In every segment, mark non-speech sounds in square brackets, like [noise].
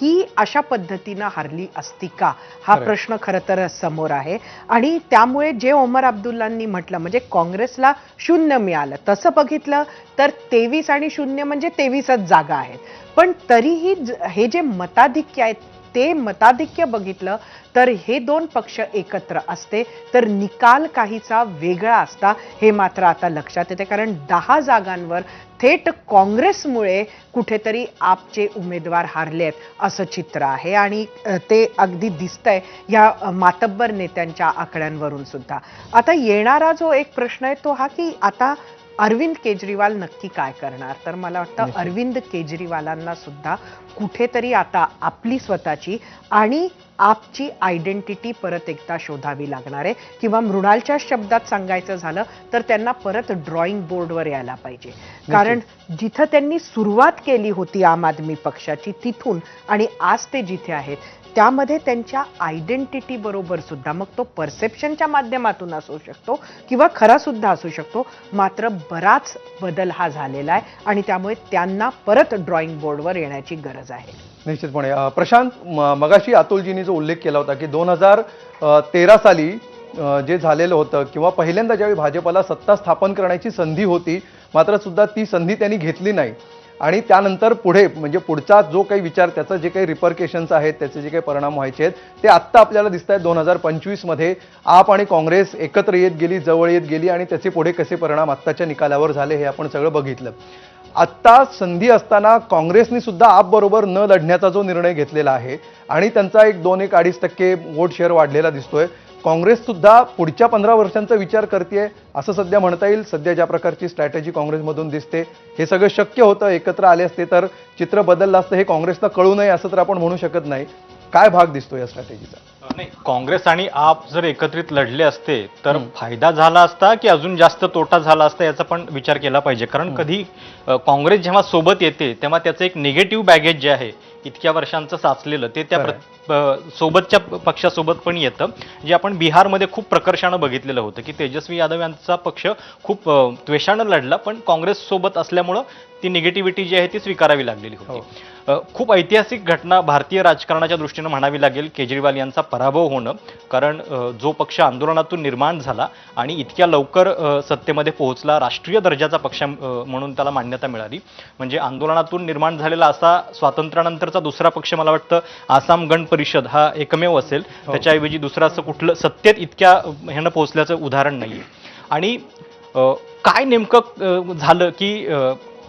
ही अशा पद्धतीनं हरली असती का? हा. प्रश्न खरं तर समोर आहे. आणि त्यामुळे जे ओमर अब्दुल्लांनी म्हटलं म्हणजे काँग्रेसला शून्य मिळालं तसं बघितलं तर तेवीस आणि शून्य म्हणजे तेवीसच जागा आहेत. पण तरीही हे जे मताधिक्य आहेत ते मताधिक्य बघितलं तर हे दोन पक्ष एकत्र असते. तर निकाल काहीचा वेगळा असता हे मात्र आता लक्षात येते. कारण दहा जागांवर थेट काँग्रेसमुळे कुठेतरी आपचे उमेदवार हारले आहेत असं चित्र आहे. आणि ते अगदी दिसतंय या मातब्बर नेत्यांच्या आकड्यांवरून सुद्धा. आता येणारा जो एक प्रश्न आहे तो हा की आता अरविंद केजरीवाल नक्की काय करणार? तर मला वाटतं. अरविंद केजरीवालांना सुद्धा कुठेतरी आता आपली स्वतःची आणि आपची आयडेंटिटी परत एकदा शोधावी लागणार आहे. किंवा मृणालच्या शब्दात सांगायचं झालं तर त्यांना परत ड्रॉइंग बोर्डवर यायला पाहिजे. कारण जिथं त्यांनी सुरुवात केली होती आम आदमी पक्षाची तिथून आणि आज ते जिथे आहेत त्यामध्ये त्यांच्या आयडेंटिटी बरोबर सुद्धा मग तो परसेप्शनच्या माध्यमातून असू शकतो किंवा खरा सुद्धा असू शकतो मात्र बराच बदल हा झालेला आहे आणि त्यामुळे त्यांना परत ड्रॉइंग बोर्डवर येण्याची गरज आहे. निश्चितपणे. प्रशांत म- मगाशी अतुलजींनी जो उल्लेख केला होता की दोन हजार तेरा साली जे झालेलं होतं किंवा पहिल्यांदा ज्यावेळी भाजपला सत्ता स्थापन करण्याची संधी होती मात्र सुद्धा ती संधी त्यांनी घेतली नाही. आणि त्यानंतर पुढे म्हणजे पुढचा जो काही विचार त्याचं जे काही रिपरकेशन्स आहेत त्याचे जे काही परिणाम व्हायचे आहेत ते आत्ता आपल्याला दिसत आहेत दोन हजार पंचवीसमध्ये. आप आणि काँग्रेस एकत्र येत गेली जवळ येत गेली आणि त्याचे पुढे कसे परिणाम आत्ताच्या निकालावर झाले हे आपण सगळं बघितलं. आत्ता संधी असताना काँग्रेसनी सुद्धा आपबरोबर न लढण्याचा जो निर्णय घेतलेला आहे आणि त्यांचा एक दोन एक अडीच टक्के वोट शेअर वाढलेला दिसतोय. काँग्रेस सुद्धा पुढच्या पंधरा वर्षांचा विचार करते असं सध्या म्हणता येईल. सध्या ज्या प्रकारची स्ट्रॅटेजी काँग्रेसमधून दिसते हे सगळं शक्य होतं एकत्र आले असते तर चित्र बदललं असतं हे काँग्रेसला कळू नये असं तर आपण म्हणू शकत नाही. काय भाग दिसतो या स्ट्रॅटेजीचा नाही काँग्रेस आणि आप जर एकत्रित लढले असते तर. फायदा झाला असता की अजून जास्त तोटा झाला असता याचा पण विचार केला पाहिजे. कारण कधी काँग्रेस जेव्हा सोबत येते तेव्हा त्याचं एक निगेटिव्ह बॅगेज जे आहे इतक्या वर्षांचं साचलेलं ते त्या सोबतच्या पक्षासोबत पण येतं. जे आपण बिहारमध्ये खूप प्रकर्षानं बघितलेलं होतं की तेजस्वी यादव यांचा पक्ष खूप त्वेषानं लढला पण काँग्रेस सोबत असल्यामुळं ती निगेटिव्हिटी जी आहे ती स्वीकारावी लागलेली होती. अ, खूप ऐतिहासिक घटना भारतीय राजकारणाच्या दृष्टीनं म्हणावी लागेल केजरीवाल यांचा पराभव होणं कारण जो पक्ष आंदोलनातून निर्माण झाला आणि इतक्या लवकर सत्तेमध्ये पोहोचला राष्ट्रीय दर्जाचा पक्ष म्हणून त्याला मान्यता मिळाली. म्हणजे आंदोलनातून निर्माण झालेला असा स्वातंत्र्यानंतरचा दुसरा पक्ष मला वाटतं आसाम गण परिषद हा एकमेव असेल हो. त्याच्याऐवजी दुसरं असं कुठलं सत्तेत इतक्या ह्यानं पोहोचल्याचं उदाहरण नाही आणि काय नेमकं झालं की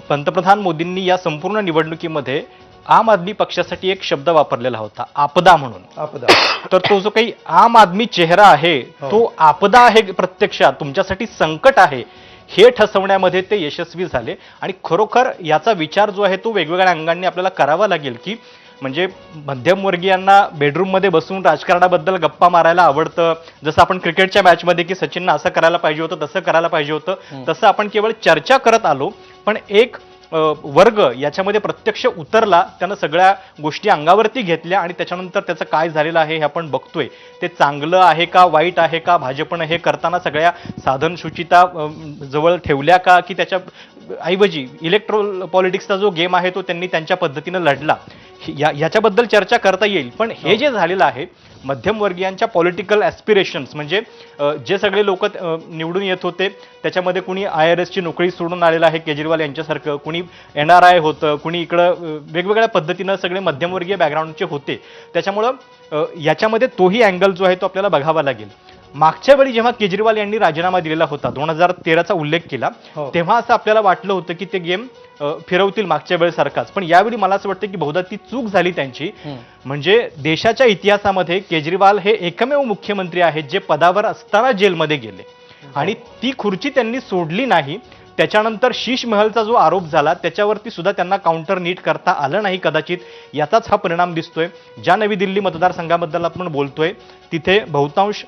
पंतप्रधान मोदींनी या संपूर्ण निवडणुकीमध्ये आम आदमी पक्षासाठी एक शब्द वापरलेला होता आपदा म्हणून आपदा [coughs] तर तो जो काही आम आदमी चेहरा आहे हो. तो आपदा आहे प्रत्यक्षात तुमच्यासाठी संकट आहे हे ठसवण्यामध्ये ते यशस्वी झाले. आणि खरोखर याचा विचार जो आहे तो वेगवेगळ्या अंगांनी आपल्याला करावा लागेल की म्हणजे मध्यमवर्गीयांना बेडरूममध्ये बसून राजकारणाबद्दल गप्पा मारायला आवडतं. जसं आपण क्रिकेटच्या मॅचमध्ये की सचिननं असं करायला पाहिजे होतं तसं करायला पाहिजे होतं. तसं आपण केवळ चर्चा करत आलो पण एक वर्ग याच्यामध्ये प्रत्यक्ष उतरला त्यानं सगळ्या गोष्टी अंगावरती घेतल्या आणि त्याच्यानंतर त्याचं काय झालेलं आहे हे आपण बघतोय. ते चांगलं आहे का वाईट आहे का भाजपनं हे करताना सगळ्या साधनशुचिता जवळ ठेवल्या का की त्याच्या ऐवजी इलेक्ट्रो पॉलिटिक्सचा जो गेम आहे तो त्यांनी त्यांच्या पद्धतीनं लढला. या याच्याबद्दल चर्चा करता येईल. पण हे जे झालेलं आहे मध्यमवर्गीयांच्या पॉलिटिकल ॲस्पिरेशन्स म्हणजे जे सगळे लोक निवडून येत होते त्याच्यामध्ये कुणी आय आर एसची नोकरी सोडून आलेलं आहे केजरीवाल यांच्यासारखं कुणी एन आर आय होतं कुणी इकडं वेगवेगळ्या पद्धतीनं सगळे मध्यमवर्गीय बॅकग्राऊंडचे होते. त्याच्यामुळं याच्यामध्ये तोही अँगल जो आहे तो आपल्याला बघावा लागेल. मागच्या वेळी जेव्हा केजरीवाल यांनी राजीनामा दिलेला होता दोन हजार तेराचा उल्लेख केला हो. तेव्हा असं आपल्याला वाटलं होतं की ते गेम फिरवतील मागच्या वेळेसारखाच पण यावेळी मला असं वाटतं की बहुधा ती चूक झाली त्यांची. म्हणजे देशाच्या इतिहासामध्ये केजरीवाल हे एकमेव मुख्यमंत्री आहेत जे पदावर असताना जेलमध्ये गेले. आणि ती खुर्ची त्यांनी सोडली नाही. त्याच्यानंतर शीश महलचा जो आरोप झाला त्याच्यावरती सुद्धा त्यांना काउंटर नीट करता आलं नाही कदाचित. याचाच हा परिणाम दिसतोय. ज्या नवी दिल्ली मतदारसंघाबद्दल आपण बोलतोय तिथे बहुतांश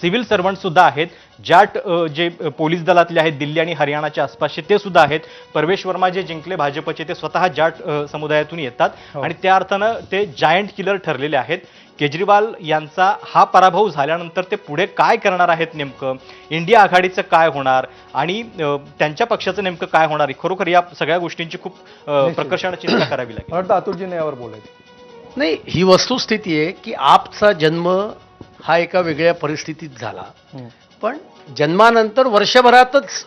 सिव्हिल सर्वंट सुद्धा आहेत. जाट जे पोलीस दलातले आहेत दिल्ली आणि हरियाणाच्या आसपासचे ते सुद्धा आहेत. परवेश वर्मा जे जिंकले भाजपचे ते स्वतः जाट समुदायातून येतात. हो. आणि त्या अर्थानं ते जायंट किलर ठरलेले आहेत. केजरीवाल यांचा हा पराभव झाल्यानंतर ते पुढे काय करणार आहेत नेमकं? इंडिया आघाडीचं काय होणार? आणि त्यांच्या पक्षाचं नेमकं काय होणार? आहे खरोखर या सगळ्या गोष्टींची खूप. प्रकर्षानं चिंता करावी लागेल. अतुलजीने यावर बोलायचं. नाही ही वस्तुस्थिती आहे की आपचा जन्म हा एका वेगळ्या परिस्थितीत झाला. पण जन्मानंतर वर्षभरातच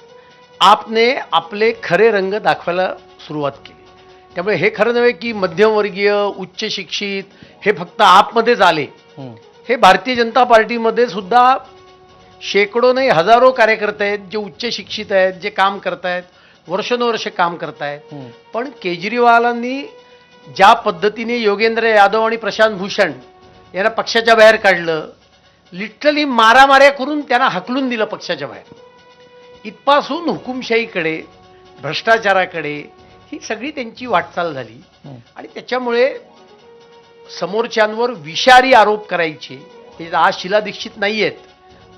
आपने आपले खरे रंग दाखवायला सुरुवात केली त्यामुळे हे खरं नव्हे की मध्यमवर्गीय उच्च शिक्षित हे फक्त आपमध्येच आले हं. हे भारतीय जनता पार्टीमध्ये सुद्धा शेकडो नाही हजारो कार्यकर्ते आहेत जे उच्च शिक्षित आहेत जे काम करतायत वर्षानुवर्ष काम करतायत. पण केजरीवालांनी ज्या पद्धतीने योगेंद्र यादव आणि प्रशांत भूषण यांना पक्षाच्या बाहेर काढलं लिटरली मारामाऱ्या करून त्यांना हकलून दिलं पक्षाच्या बाहेर. इथपासून हुकुमशाहीकडे भ्रष्टाचाराकडे ही सगळी त्यांची वाटचाल झाली. हं. आणि त्याच्यामुळे समोरच्यांवर विषारी आरोप करायचे. हे आज शिला दीक्षित नाही आहेत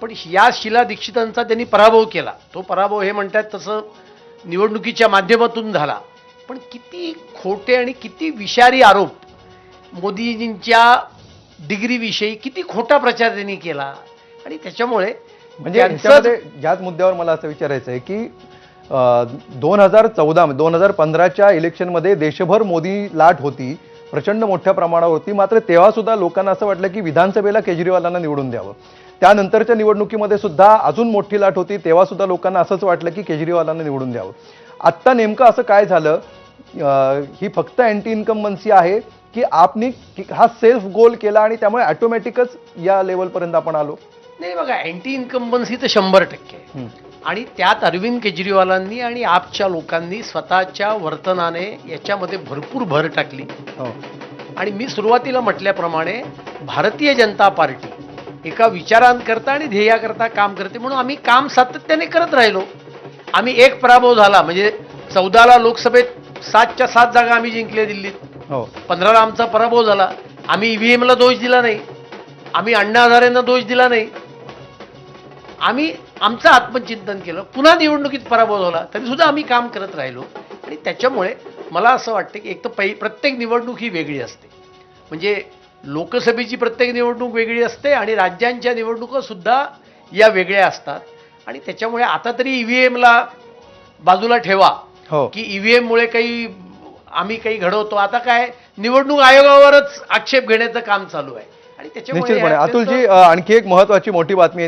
पण या शिला दीक्षितांचा त्यांनी पराभव केला. तो पराभव हे म्हणतात तसं निवडणुकीच्या माध्यमातून झाला. पण किती खोटे आणि किती विषारी आरोप मोदीजींच्या डिग्रीविषयी किती खोटा प्रचार त्यांनी केला. आणि त्याच्यामुळे म्हणजे याच मुद्द्यावर मला असं विचारायचं आहे की दोन हजार चौदा दोन हजार पंधराच्या इलेक्शनमध्ये देशभर मोदी लाट होती प्रचंड मोठ्या प्रमाणावर होती मात्र तेव्हा सुद्धा लोकांना असं वाटलं की विधानसभेला केजरीवालांना निवडून द्यावं. त्यानंतरच्या निवडणुकीमध्ये सुद्धा अजून मोठी लाट होती तेव्हा सुद्धा लोकांना असंच वाटलं की केजरीवालांना निवडून द्यावं. आत्ता नेमकं असं काय झालं? ही फक्त अँटी इन्कम्बन्सी आहे की आपनी की- हा सेल्फ गोल केला आणि त्यामुळे ऑटोमॅटिकच या लेवलपर्यंत आपण आलो. नाही बघा अँटी इन्कम्बन्सी तर शंभर टक्के. आणि त्यात अरविंद केजरीवालांनी आणि आपच्या लोकांनी स्वतःच्या वर्तनाने याच्यामध्ये भरपूर भर टाकली. हो. आणि मी सुरुवातीला म्हटल्याप्रमाणे भारतीय जनता पार्टी एका विचारांकरता आणि ध्येयाकरता काम करते म्हणून आम्ही काम सातत्याने करत राहिलो. आम्ही एक पराभव झाला म्हणजे चौदाला लोकसभेत सातच्या सात जागा आम्ही जिंकल्या दिल्लीत. हो. पंधराला आमचा पराभव झाला. आम्ही ईव्हीएमला दोष दिला नाही. आम्ही अण्णा हजारेंना दोष दिला नाही. आम्ही आमचं आत्मचिंतन केलं. पुन्हा निवडणुकीत पराभव झाला. तरी सुद्धा आम्ही काम करत राहिलो. आणि त्याच्यामुळे मला असं वाटतं की एक तर पै प्रत्येक निवडणूक ही वेगळी असते. म्हणजे लोकसभेची प्रत्येक निवडणूक वेगळी असते आणि राज्यांच्या निवडणुका सुद्धा या वेगळ्या असतात. आणि त्याच्यामुळे आता तरी ईव्हीएमला बाजूला ठेवा. हो. की ईव्हीएम मुळे काही आम्ही काही घडवतो. आता काय? निवडणूक आयोगावरच आक्षेप घेण्याचं काम चालू आहे. आणि त्याच्यामुळे निश्चितपणे. अत्यंत- अतुलजी अ, आणखी एक महत्वाची मोठी बातमी येते